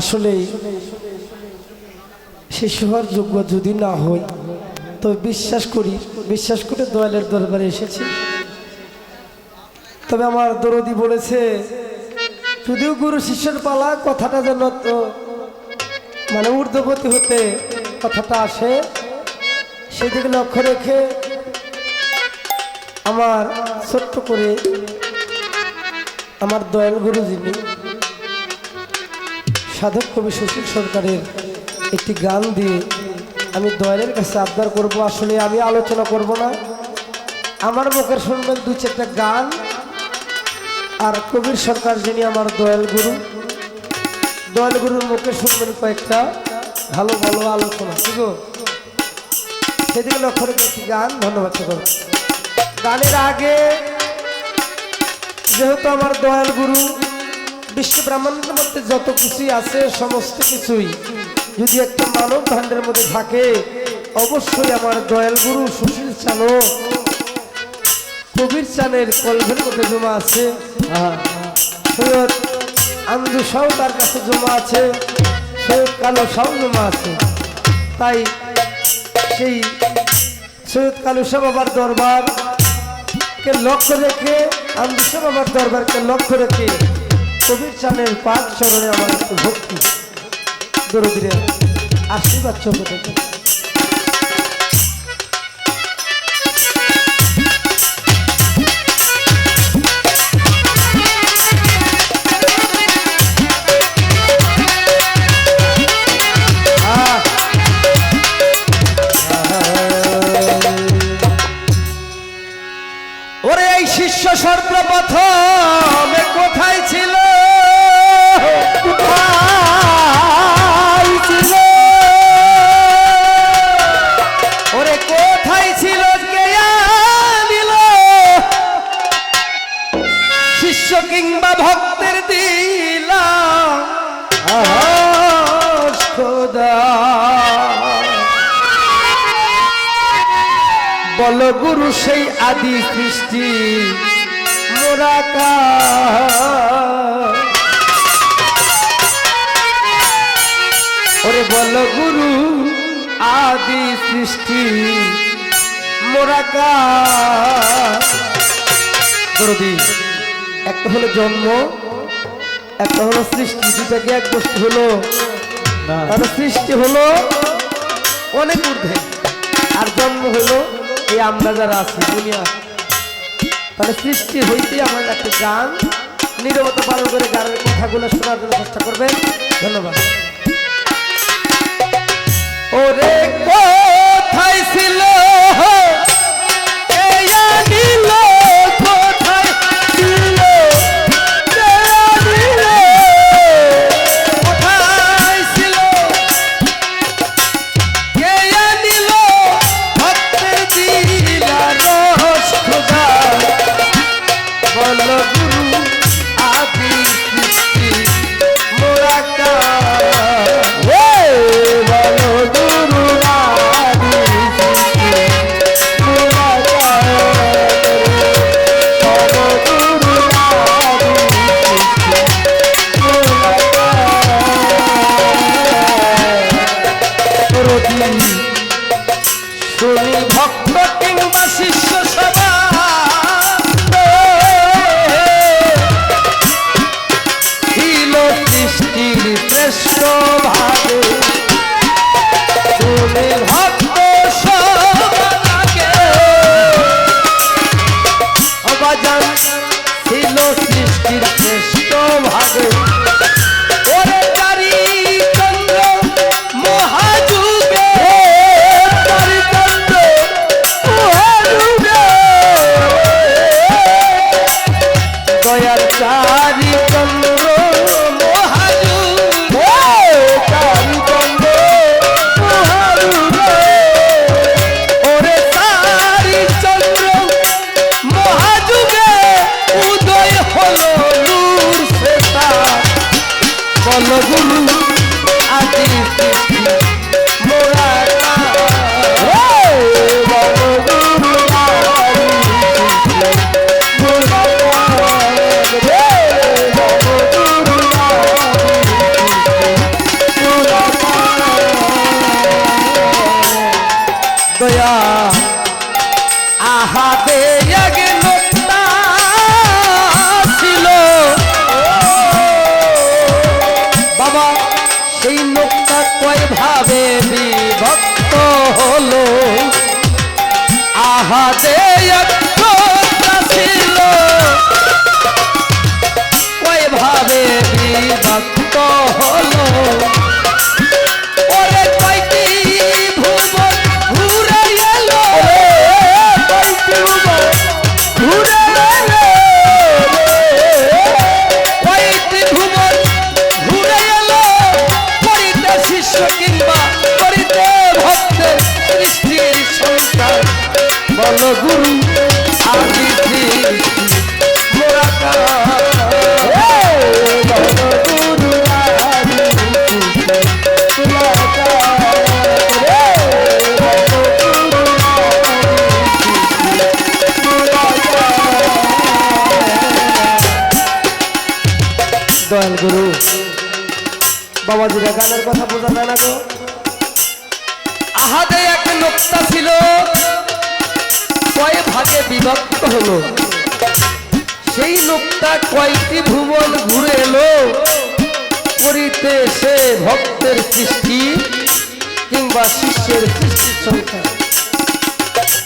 আসলে শিশু হওয়ার যোগ্য যদি না হই তো বিশ্বাস করি, বিশ্বাস করে দয়ালের দরবারে এসেছি। তবে আমার দরদি বলেছে, যদিও গুরু শিষ্যের পালা কথাটা যেন তো মানে ঊর্ধ্বগতি হতে কথাটা আসে, সেদিকে লক্ষ্য রেখে আমার ছোট্ট করে আমার দয়াল গুরু যিনি সাধক কবি সুশীল সরকারের একটি গান দিয়ে আমি দয়ালের কাছে আবদার করব। আসলে আমি আলোচনা করব না। আমার মুখের শুনবেন দু চারটা গান। আর কবির সরকার যিনি আমার দয়াল গুরু, দয়াল গুরুর মুখে শুনবেন কয়েকটা ভালো ভালো আলোচনা। ঠিক সেদিকে লক্ষ্য রেখে একটি গান, ধন্যবাদ সকল গানের আগে যেহেতু আমার দয়াল গুরু বিশ্ব ব্রহ্মাণ্ডের মধ্যে যত কিছুই আছে, সমস্ত কিছুই যদি একটা মানব ভাণ্ডের মধ্যে থাকে, অবশ্যই আমার দয়াল গুরু সুশীল চানো কবির চানের কলভের মধ্যে জমা আছে। সৈয়দ আন্দু সাউ তার কাছে জমা আছে, সৈয়দ কালো সাউ জমা আছে। তাই সেই সৈয়দ কালু শাহ বাবার দরবার কে লক্ষ্য রেখে আন্দুসা বাবার দরবারকে লক্ষ্য রেখে কবির চালের পাঁচ চরণে আমার ভক্তি। দরদিরে আশীর্বাদ চোখ গুরু সেই আদি সৃষ্টি মোরা কার? ওরে বল গুরু আদি সৃষ্টি মোরা কার? দরদি একটা হলো জন্ম একটা হলো সৃষ্টি দুটাকে এক বস্তু হলো সৃষ্টি হলো অনেক ঊর্ধ্বে আর জন্ম হলো এই আমরা যারা আছি, দুনিয়া। তাহলে সৃষ্টি হইতে আমার একটা গান নিরবতা পালন করে গানের কথাগুলো শোনার জন্য চেষ্টা করবেন। ধন্যবাদ। ওরে কোথায় ছিল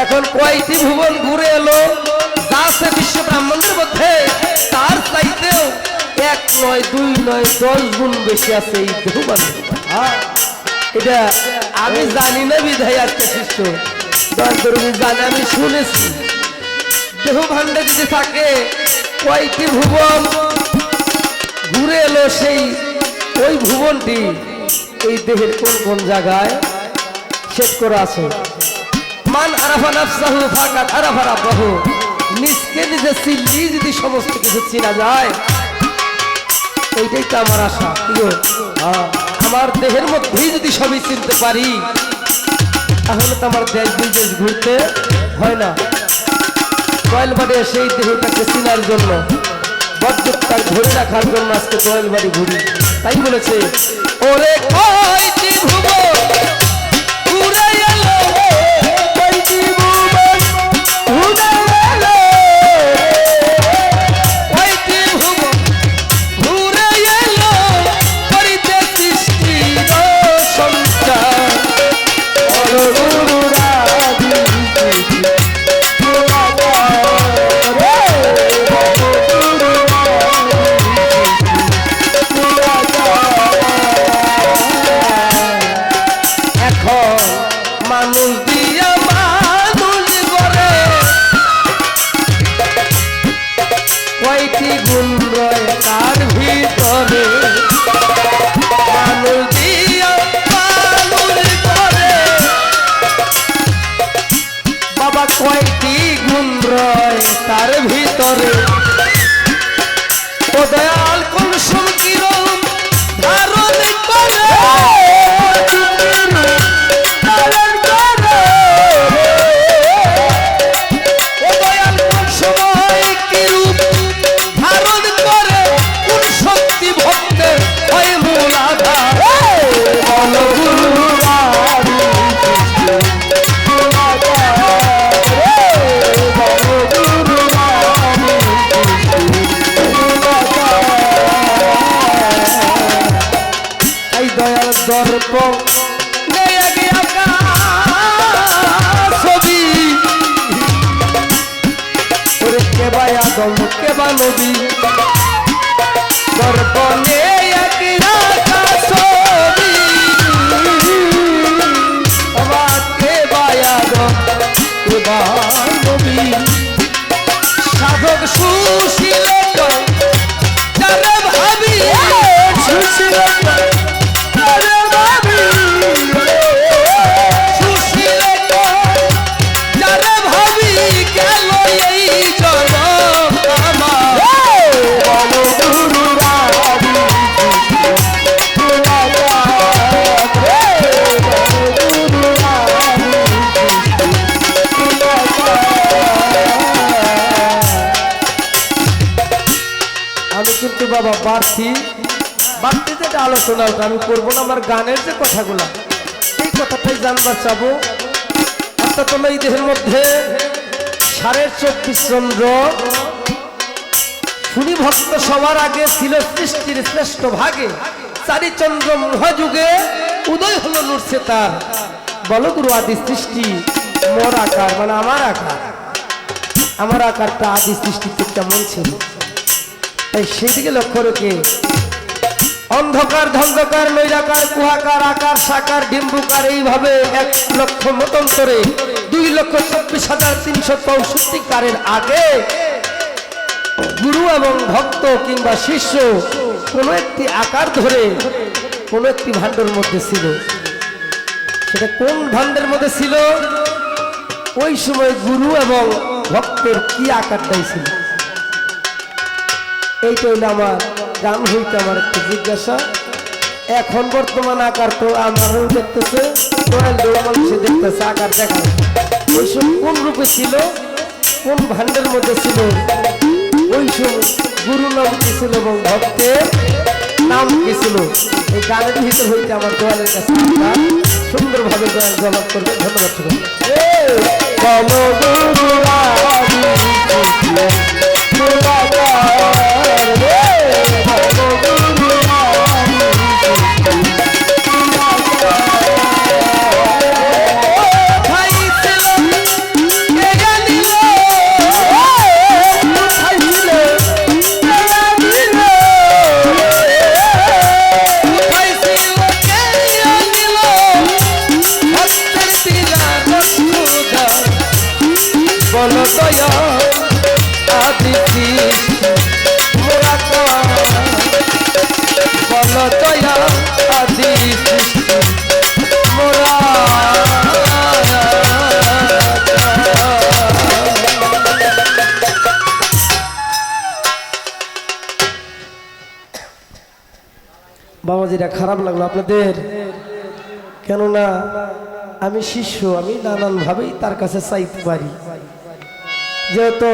এখন কয়টি ভুবন ঘুরে এলো। যা আছে বিশ্ব ব্রাহ্মণদের মধ্যে তার চাইতেও এক নয় দুই নয় দশ গুণ বেশি আছে এই দেহবান। এটা আমি জানি না বিধায় আজকে শিষ্য দশ জানি আমি শুনেছি। দেহ ভাণ্ডে যদি থাকে কয়টি ভুবন ঘুরে এলো সেই ওই ভুবনটি। এই দেহের কোন কোন জায়গায়? সেট করা আছে। মান আরাফা নাফসাহু ফাকাত আরাফা রাব্বাহু। নিজকে নিজে চিনলি যদি সমস্ত কিছু চেনা যায় এইটাই তো আমার আশা কি হ্যাঁ, আমার দেহের মধ্যেই যদি সবই চিনতে পারি তাহলে তো আমার দেশ বিদেশ ঘুরতে হয় না। কয়েল বাড়ি সেই দেহটাকে চিনার জন্য বদ্ধতার ধরে রাখার জন্য আজকে কয়েল বাড়ি ঘুরি। তাই বলেছে ওরে কয়টি বাবা, বাড়তি বাড়তি যেটা আলোচনা আমি করব না আমার গানের যে কথাগুলো। এই কথাটাই জানবার চাবো। অর্থাৎ তোমার এই দেহের মধ্যে সাড়ে চব্বিশ চন্দ্র শুনি ভক্ত সবার আগে ছিল সৃষ্টির শ্রেষ্ঠ ভাগে। চারিচন্দ্র মহাযুগে উদয় হলো নড়ছে তার বল গুরু আদি সৃষ্টি, মোর আকার মানে আমার আকার। আমার আকারটা আদি সৃষ্টিতে কেমন ছিল? তাই সেদিকে লক্ষ্য রেখে অন্ধকার, ধন্ধকার, নৈরাকার কুহাকার আকার, সাকার, ডিম্বুকার, এইভাবে এক লক্ষ মতন করে দুই লক্ষ চব্বিশ হাজার তিনশো চৌষট্টি কারের আগে গুরু এবং ভক্ত কিংবা শিষ্য কোনো একটি আকার ধরে কোনো একটি ভাণ্ডের মধ্যে ছিল। সেটা কোন ভাণ্ডের মধ্যে ছিল? ওই সময় গুরু এবং ভক্তের কি আকারটাই ছিল? এইটা হইল আমার গান হইতে আমার একটু জিজ্ঞাসা। এখন বর্তমান আকার তো আমারও দেখতেছে মানুষে দেখতেছে আকার দেখা ওই সময় কোন রূপে ছিল কোন ভাণ্ডের মধ্যে ছিল? ওই সময় গুরু নাম কি ছিল এবং ভক্তের নাম কি ছিল? এই গানের ভিতর হইতে আমার দোয়ালের কাছে সুন্দরভাবে দোয়াল জবাব করবে। ধন্যবাদ শুনুন দয়া, আদি সৃষ্টি মোরা বল দয়া, আদি মোরা বাবাজিরা খারাপ লাগল আপনাদের। কেননা, আমি শিষ্য, আমি নানানভাবেই তার কাছে চাইতে পারি। যেহেতু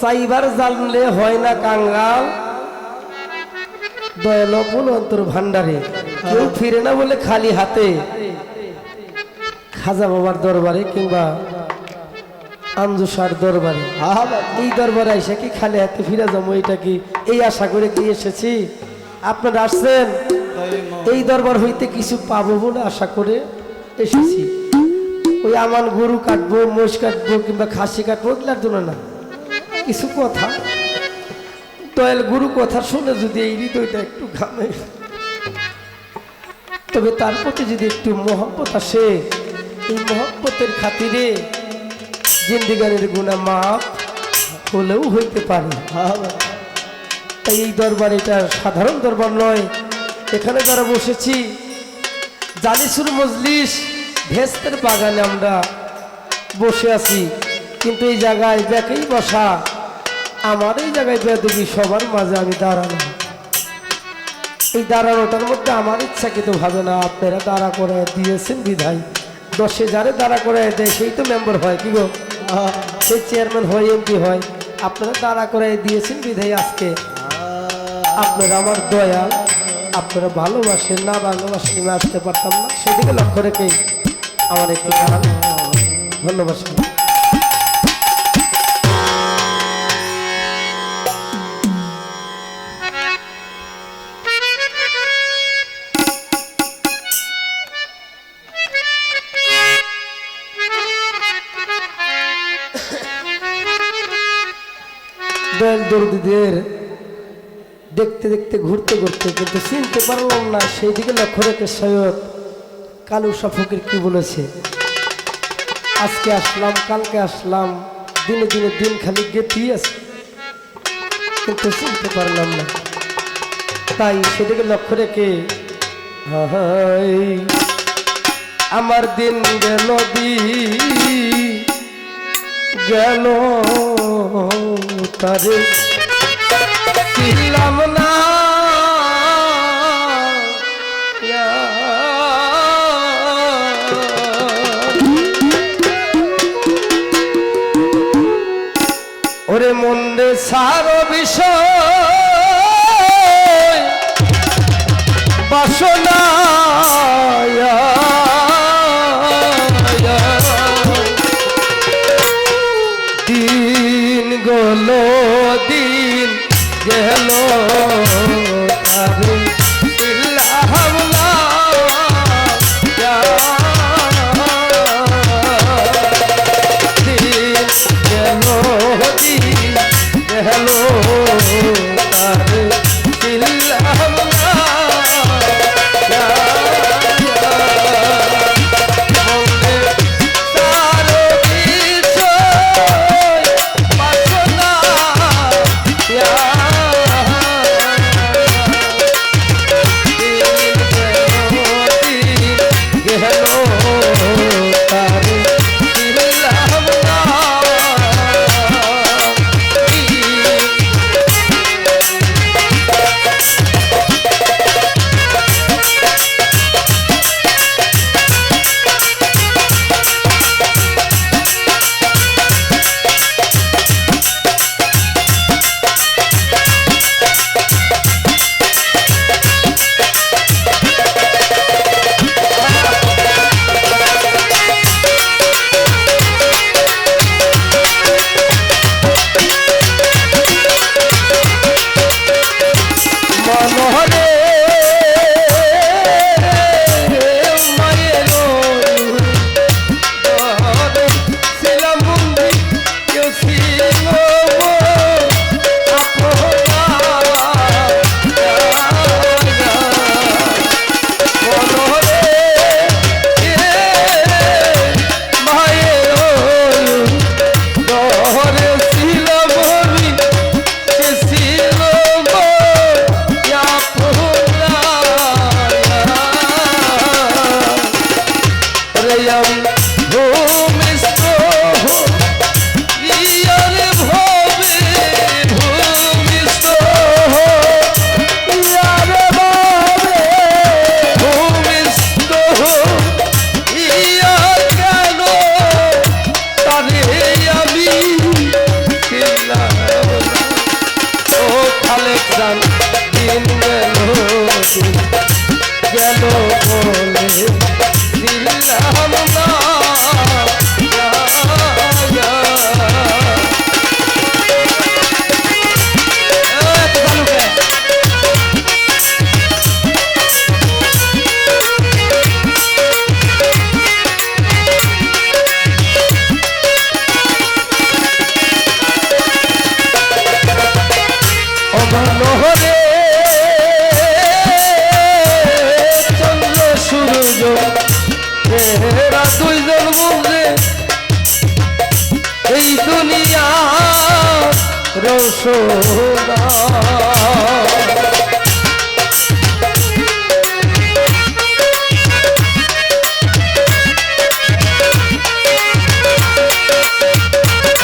সাইবার জানলে হয় না কাঙ্গাল, দয়াল কোন অন্তর ভান্ডারে কেউ ফিরে না বলে খালি হাতে। খাজা বাবার দরবারে কিংবা আঞ্জুসার দরবারে। এই দরবারে এসে কি খালি হাতে ফিরে যাব, এটা কি এই আশা করে কি এসেছি? আপনারা আসছেন? এই দরবার হইতে কিছু পাবো বলে আশা করে এসেছি। ওই আমার গরু কাটবো, মোষ কাটবো কিংবা খাসি কাটবো এগুলার জন্য না। কিছু কথা। দয়াল গুরু কথা শুনে যদি এই হৃদয়টা একটু ঘামে, তবে তার প্রতি যদি একটু মহব্বত আসে, এই মহব্বতের খাতিরে জিন্দিগানের গুণা মাপ হলেও হইতে পারে। তাই এই দরবার এটা সাধারণ দরবার নয়। এখানে যারা বসেছি জালিসুর মজলিস ভেস্তের বাগানে আমরা বসে আছি। কিন্তু এই জায়গায় ব্যাকেই বসা। আমার এই জায়গায় বেদবি সবার মাঝে আমি দাঁড়ানো। এই দাঁড়ানোটার মধ্যে আমার ইচ্ছাকৃত ভাবে না, আপনারা দাঁড়া করে দিয়েছেন বিধায়। দশে যারে দাঁড়া করে দেয়, সেই তো মেম্বার হয়, কি গো? সেই চেয়ারম্যান হয়, এমপি হয়। আপনারা দাঁড়া করে দিয়েছেন বিধায় আজকে। আপনারা আমার দয়াল। আপনারা ভালোবাসেন, না ভালোবাসেন, আমি আসতে পারতাম না। সেদিকে লক্ষ্য রেখে আমার একটু দাঁড়ান। ধন্যবাদ দেখতে দেখতে ঘুরতে ঘুরতে কিন্তু চিনতে পারলাম না সেই দিকে লক্ষ্য রেখে সৈয়দ কালু সফকের কি বলেছে? আজকে আসলাম, কালকে আসলাম, দিনে দিনে দিন খালি গেতেই আছে। কিন্তু চিনতে পারলাম না। তাই সেদিকে লক্ষ্য রেখে আমার দিন গেল গেল তারে। ছিলাম না সার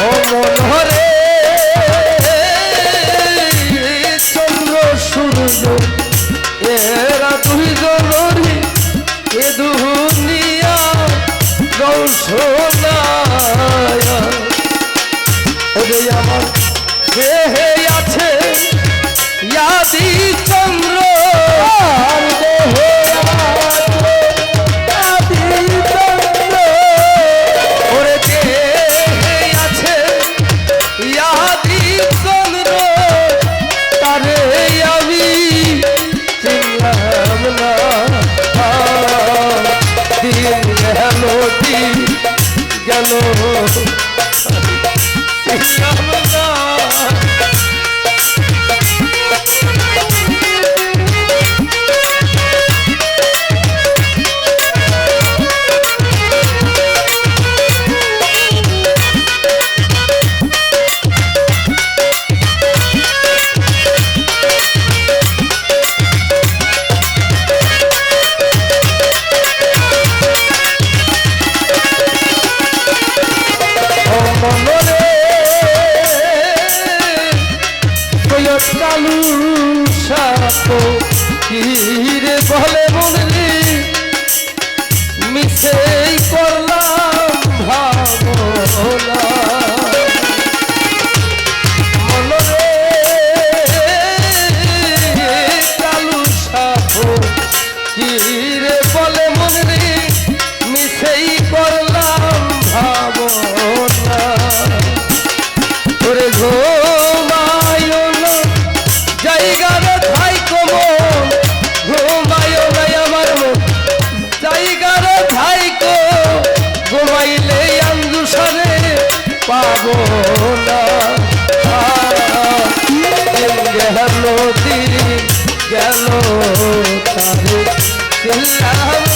অমনহরে চন্দ্র সূর্য এরা দুইজনই এ গেল তারে